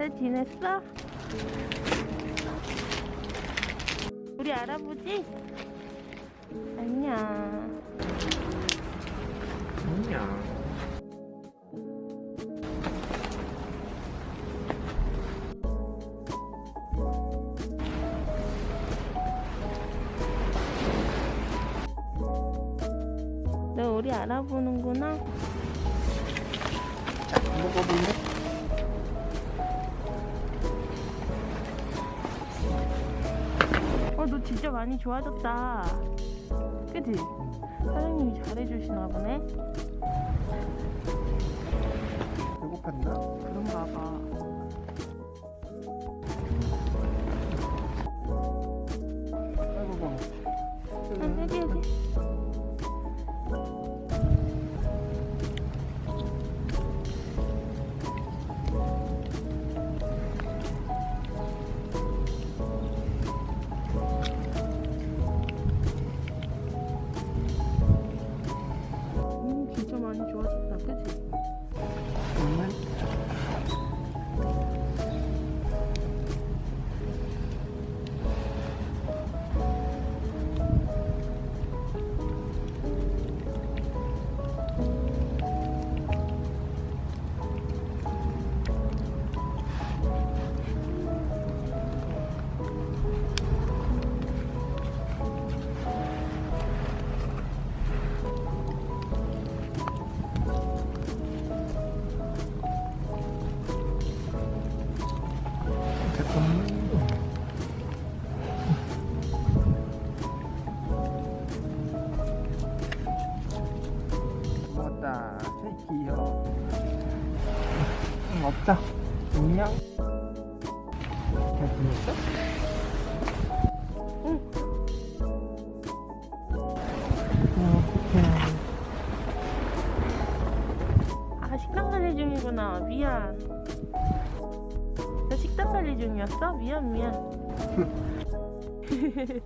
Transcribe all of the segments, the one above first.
잘 지냈어? 우리 알아보지? 안녕. 안녕. 너 우리 알아보는구나? 먹어볼래? 너 진짜 많이 좋아졌다. 그지? 사장님이 잘해주시나 보네? 배고팠나? 많이 좋아졌다, 그지? 귀여워. 응, 없다. 안녕. 잘 지냈어? 응. 어, 어떡해. 아, 식단 관리 중이구나. 미안. 너 식단 관리 중이었어? 미안, 미안.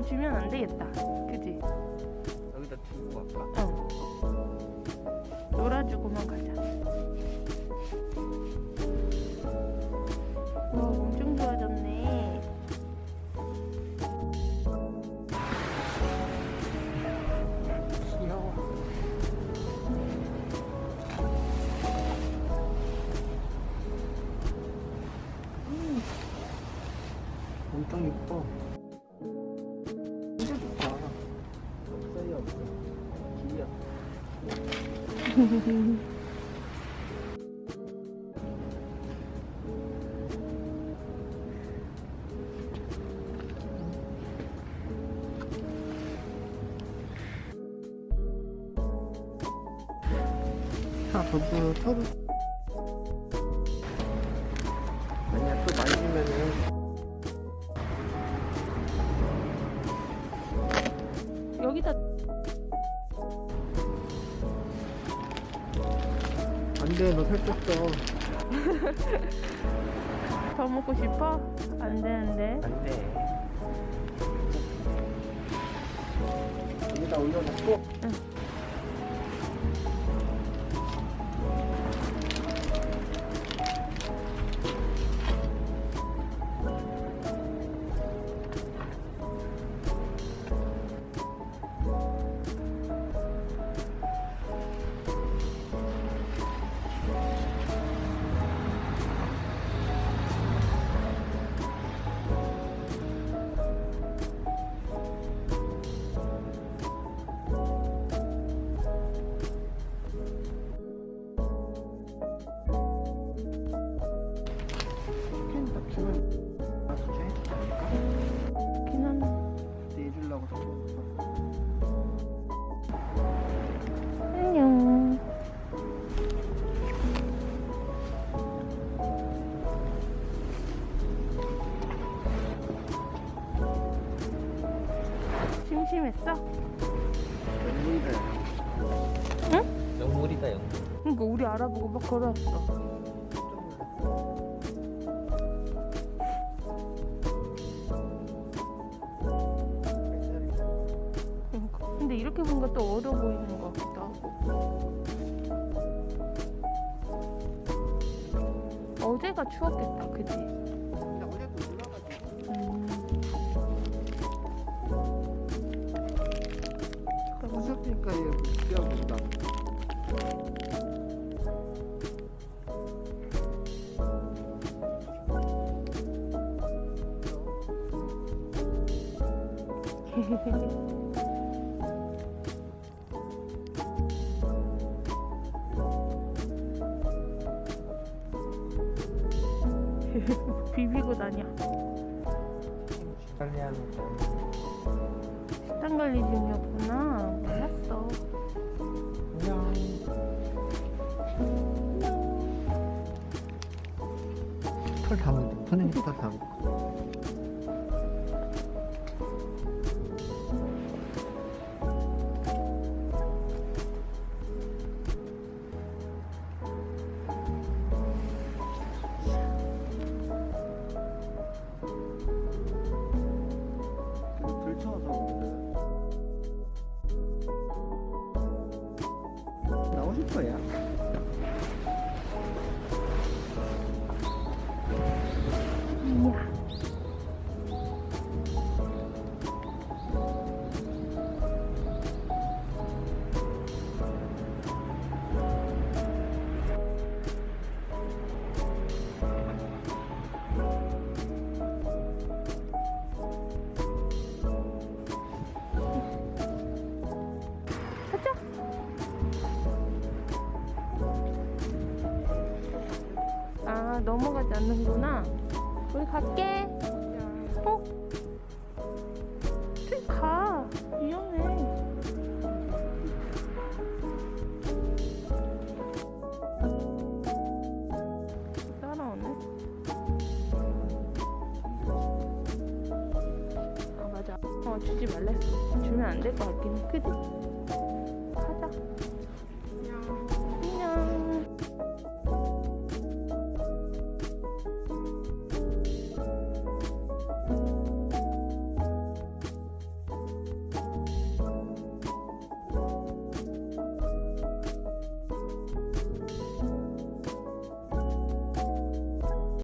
더 주면 안 되겠다. 그지? 여기다 두고 갈까? 응. 놀아주고만 가자. 와, 엄청 좋아졌네. 귀여워. 음. 엄청 예뻐. 여기다 안 돼, 너 살쪘어. 더 먹고 싶어? 안 되는데. 안 돼. 여기다 올려놓고. 응. 심심했어? 영물이다. 응? 영물이다, 영물. 그러니까 우리 알아보고 막 걸어왔어. 그러니까. 근데 이렇게 보니까 또 어려 보이는 것 같기도 하고. 어제가 추웠겠다, 그지? 비비고 다녀. 관리하는 거 식단 관리 중이었구나. 몰랐어. 안녕 털 담은 손님 털 담은 들 나 넘어가지 않는구나. 우리 갈게. 어? 저기 가. 위험해. 따라오네. 아 맞아. 어 주지 말랬어. 주면 안 될 것 같긴 해. 그지?